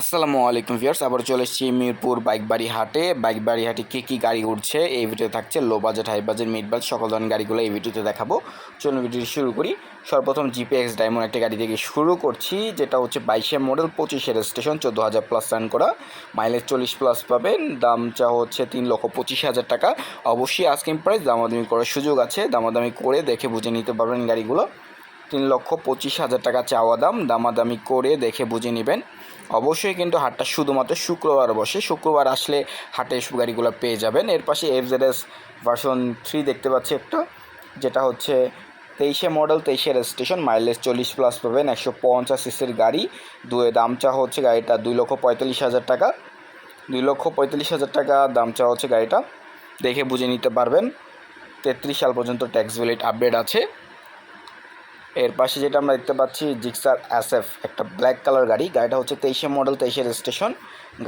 আসসালামু আলাইকুম ভিউয়ার্স আবার চলে এসেছি মিরপুর বাইক বাড়ি হাটে বাইক বাড়ি হাটে কী কী গাড়ি উঠছে এই ভিডিও থাকছে low budget high budget mid budget সকল ধরনের গাড়িগুলো এই ভিডিওতে দেখাবো। চলুন ভিডিওটি শুরু করি। সর্বপ্রথম জিপিএক্স ডায়মন্ড একটা গাড়ি থেকে শুরু করছি, যেটা হচ্ছে বাইশে মডেল পঁচিশের স্টেশন চোদ্দ হাজার প্লাস রান করা। মাইলেজ চল্লিশ প্লাস পাবেন, দাম চা হচ্ছে তিন লক্ষ পঁচিশ হাজার টাকা। অবশ্যই আস্কিং প্রাইস দামাদামি করার সুযোগ আছে। দামাদামি করে দেখে বুঝে নিতে পারবেন গাড়িগুলো। তিন লক্ষ পঁচিশ হাজার টাকা চাওয়া দাম, দামাদামি করে দেখে বুঝে নেবেন। অবশ্যই কিন্তু হাটটা শুধুমাত্র শুক্রবার বসে। শুক্রবার আসলে হাটে গাড়িগুলো পেয়ে যাবেন। এর পাশে এফজেডএস ভার্সন থ্রি দেখতে পাচ্ছি একটা, যেটা হচ্ছে তেইশে মডেল তেইশে স্টেশন মাইলেজ চল্লিশ প্লাস পাবেন, একশো পঞ্চাশ সিসির গাড়ি। দুয়ে দাম চা হচ্ছে গাড়িটা দুই লক্ষ পঁয়তাল্লিশ হাজার টাকা। দুই লক্ষ পঁয়তাল্লিশ হাজার টাকা দাম চা হচ্ছে গাড়িটা। দেখে বুঝে নিতে পারবেন। তেত্রিশ সাল পর্যন্ত ট্যাক্স ভ্যালিড আপডেট আছে। এর পাশে যেটা আমরা দেখতে পাচ্ছি জিক্সার অ্যাসেফ একটা ব্ল্যাক কালার গাড়ি। গাড়িটা হচ্ছে তেইশে মডেল তেইশের স্টেশন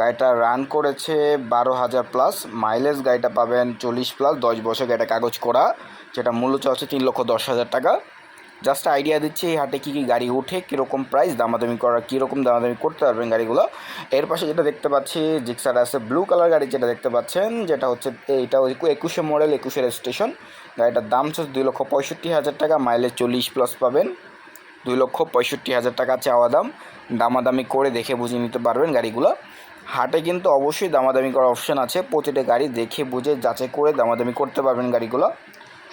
গাড়িটা রান করেছে বারো হাজার প্লাস মাইলেজ গাড়িটা পাবেন চল্লিশ প্লাস দশ বছর গাড়িটা কাগজ করা, যেটা মূল্য চাচ্ছে তিন লক্ষ দশ হাজার টাকা। জাস্ট আইডিয়া দিচ্ছি এই হাটে কী কী গাড়ি উঠে কীরকম প্রাইস দামাদামি করা, কীরকম দামাদামি করতে পারবেন গাড়িগুলো। এর পাশে যেটা দেখতে পাচ্ছি জিক্সার আছে ব্লু কালার গাড়ি যেটা দেখতে পাচ্ছেন, যেটা হচ্ছে এইটা একুশে মডেল একুশের স্টেশন গাড়িটার দাম হচ্ছে দুই লক্ষ পঁয়ষট্টি হাজার টাকা মাইলেজ চল্লিশ প্লাস পাবেন। দুই লক্ষ পঁয়ষট্টি হাজার টাকা চাওয়া দাম। দামাদামি করে দেখে বুঝে নিতে পারবেন গাড়িগুলো। হাটে কিন্তু অবশ্যই দামাদামি করার অপশান আছে। প্রতিটা গাড়ি দেখে বুঝে যাচাই করে দামাদামি করতে পারবেন গাড়িগুলো।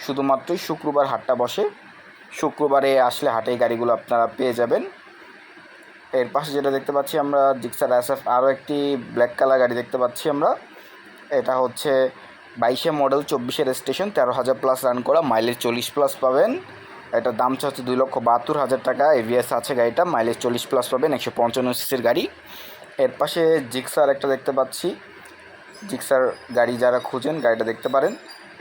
শুধুমাত্রই শুক্রবার হাটটা বসে। শুক্রবারে আসলে হাটে গাড়িগুলো আপনারা পেয়ে যাবেন। এর পাশে যেটা দেখতে পাচ্ছি আমরা জিক্সার এসএফ আরও একটি ব্ল্যাক কালার গাড়ি দেখতে পাচ্ছি আমরা। এটা হচ্ছে বাইশে মডেল চব্বিশের স্টেশন তেরো হাজার প্লাস রান করা মাইলেজ চল্লিশ প্লাস পাবেন। এটার দাম হচ্ছে দুই লক্ষ বাহাত্তর হাজার টাকা। এভিএস আছে গাড়িটা মাইলেজ চল্লিশ প্লাস পাবেন, একশো পঞ্চান্ন সিসির গাড়ি। এর পাশে জিক্সার একটা দেখতে পাচ্ছি। জিক্সার গাড়ি যারা খুঁজেন, গাড়িটা দেখতে পারেন।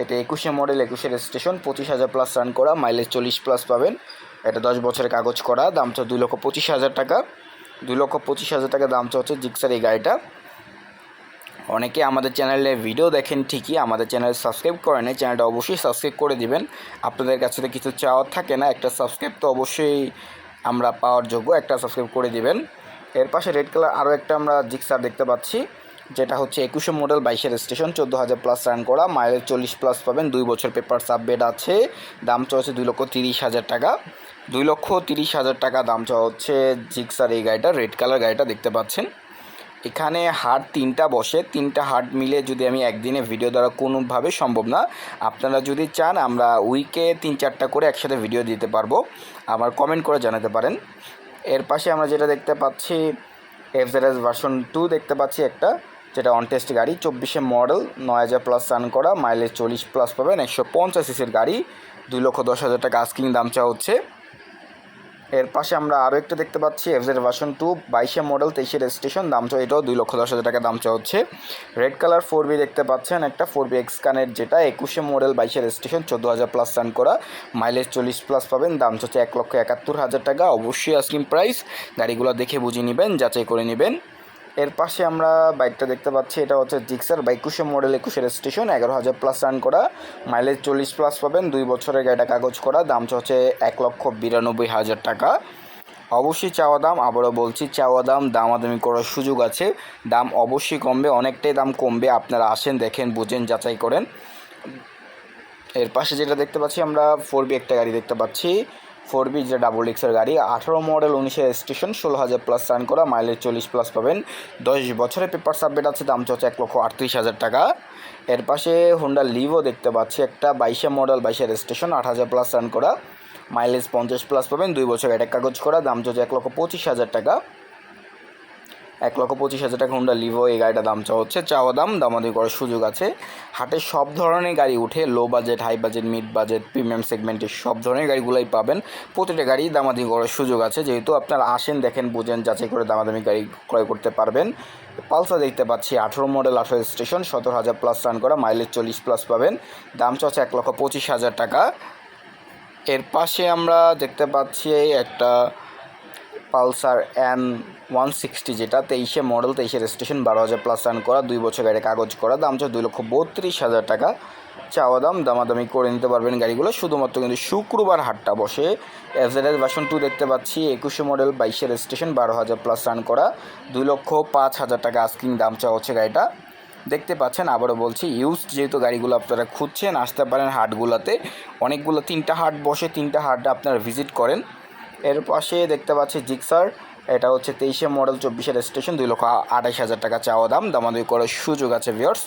এটা একুশে মডেল, একুশের স্টেশন পঁচিশ হাজার প্লাস রান করা মাইলেজ চল্লিশ প্লাস পাবেন। এটা দশ বছরের কাগজ করা, দাম হচ্ছে দুই লক্ষ পঁচিশ হাজার টাকা। দুই লক্ষ পঁচিশ হাজার টাকা দাম হচ্ছে জিক্সার এই গাড়িটা। অনেকে আমাদের চ্যানেলে ভিডিও দেখেন ঠিকই, আমাদের চ্যানেল সাবস্ক্রাইব করেন চ্যানেলটা অবশ্যই সাবস্ক্রাইব করে দিবেন। আপনাদের কাছে তো কিছু চাওয়ার থাকে না, একটা সাবস্ক্রাইব তো অবশ্যই আমরা পাওয়ার যোগ্য, একটা সাবস্ক্রাইব করে দিবেন। এর পাশে রেড কালার আরও একটা আমরা জিক্সার দেখতে পাচ্ছি। যেটা হচ্ছে একুশে মডেল বাইশের স্টেশন চোদ্দ হাজার প্লাস রান করা মাইলেজ চল্লিশ প্লাস পাবেন, দুই বছর পেপার সাববেড আছে, দাম চলছে দুই লক্ষ তিরিশ হাজার টাকা। দুই লক্ষ তিরিশ হাজার টাকা দাম চাওয়া হচ্ছে জিক্সার এই গাড়িটা রেড কালার গাড়িটা দেখতে পাচ্ছেন। এখানে হাট তিনটা বসে, তিনটা হাট মিলে যদি আমি একদিনে ভিডিও দ্বারা কোনোভাবে সম্ভব না, আপনারা যদি চান আমরা উইকে তিন চারটা করে একসাথে ভিডিও দিতে পারব আবার কমেন্ট করে জানাতে পারেন। এর পাশে আমরা যেটা দেখতে পাচ্ছি এফজেডএস ভার্সন টু দেখতে পাচ্ছি একটা। যেটা অনটেস্ট গাড়ি, চব্বিশে মডেল নয় হাজার প্লাস রান করা মাইলেজ চল্লিশ প্লাস পাবেন, একশো পঞ্চাশ সিসির গাড়ি, দুই লক্ষ দশ হাজার টাকা আস্কিং দাম চা হচ্ছে। এর পাশে আমরা আরও একটা দেখতে পাচ্ছি এফজেড ভার্সন টু বাইশে মডেল তেইশের স্টেশন দাম চা এটাও দুই লক্ষ দশ হাজার টাকা দাম চা হচ্ছে। রেড কালার ফোর বি দেখতে পাচ্ছেন, একটা ফোর বি এক্সকানের যেটা, একুশে মডেল বাইশে স্টেশন চোদ্দ হাজার প্লাস রান করা মাইলেজ চল্লিশ প্লাস পাবেন, দাম হচ্ছে এক লক্ষ একাত্তর হাজার টাকা, অবশ্যই আস্কিং প্রাইস গাড়িগুলো দেখে বুঝে নেবেন, যাচাই করে নেবেন। এর পাশে আমরা বাইকটা দেখতে পাচ্ছি, এটা হচ্ছে জিক্সার বা একুশে মডেল একুশের স্টেশন এগারো হাজার প্লাস রান করা। মাইলেজ চল্লিশ প্লাস পাবেন, দুই বছরের গাড়িটা কাগজ করা, দাম হচ্ছে এক লক্ষ বিরানব্বই হাজার টাকা। অবশ্যই চাওয়া দাম, আবারও বলছি, চাওয়া দাম, দামাদামি করার সুযোগ আছে। দাম অবশ্যই কমবে, অনেকটাই দাম কমবে, আপনারা আসেন, দেখেন, বুঝেন, যাচাই করেন। এর পাশে যেটা দেখতে পাচ্ছি, আমরা ফোর বি একটা গাড়ি দেখতে পাচ্ছি। ফোর বি যে ডাবল ডিক্সের গাড়ি, আঠারো মডেল উনিশের স্টেশন ষোলো হাজার প্লাস রান করা মাইলেজ চল্লিশ প্লাস পাবেন। দশ বছরের পেপার সাবমিট আছে, দাম চলছে এক লক্ষ আটত্রিশ হাজার টাকা। এর পাশে হোন্ডা লিভও দেখতে পাচ্ছি, একটা বাইশে মডেল বাইশের স্টেশন আট হাজার প্লাস রান করা। মাইলেজ পঞ্চাশ প্লাস পাবেন, দুই বছর এটা কাগজ করা, দাম চলছে এক লক্ষ পঁচিশ হাজার টাকা। এক লক্ষ পঁচিশ হাজার টাকা হুন্ডা লিভো এই গাড়িটা দাম চাওয়া হচ্ছে। চাওয়া দাম, দামাদি করার সুযোগ আছে। হাটে সব ধরনের গাড়ি উঠে low budget high budget mid budget premium সেগমেন্টের সব ধরনের গাড়িগুলোই পাবেন। প্রতিটা গাড়ি দামাদি করার সুযোগ আছে। যেহেতু আপনারা আসেন, দেখেন, বোঝেন, যাচাই করে দামাদামি গাড়ি ক্রয় করতে পারবেন। পালসার দেখতে পাচ্ছি, আঠেরো মডেল আঠেরো স্টেশন সতেরো হাজার প্লাস রান করা মাইলেজ চল্লিশ প্লাস পাবেন। দাম চাচ্ছে এক লক্ষ পঁচিশ হাজার টাকা। এর পাশে আমরা দেখতে পাচ্ছি একটা পালসার এন ওয়ান সিক্সটি যেটা তেইশে মডেল, তেইশে রেজিস্ট্রেশন বারো হাজার প্লাস রান করা, দুই বছর গাড়ি কাগজ করা, দাম হচ্ছে দুই লক্ষ বত্রিশ হাজার টাকা। চাওয়া দাম, দামাদামি করে নিতে পারবেন গাড়িগুলো। শুধুমাত্র কিন্তু শুক্রবার হাটটা বসে। এফজেড ভার্সন টু দেখতে পাচ্ছি, একুশে মডেল, বাইশে স্টেশন বারো হাজার প্লাস রান করা, দুই লক্ষ পাঁচ হাজার টাকা আস্কিং দাম চাওয়া হচ্ছে গাড়িটা। দেখতে পাচ্ছেন, আবারও বলছি ইউজ যেহেতু গাড়িগুলো আপনারা খুঁজছেন, আসতে পারেন হাটগুলোতে। অনেকগুলো তিনটা হাট বসে, তিনটা হাট আপনারা ভিজিট করেন। এর পাশে দেখতে পাচ্ছি জিক্সার এটা হচ্ছে তেইশে মডেল চব্বিশের স্টেশন দুই লক্ষ আঠাশ হাজার টাকা চাওয়া দাম দামাদুই করার সুযোগ আছে ভিওর্স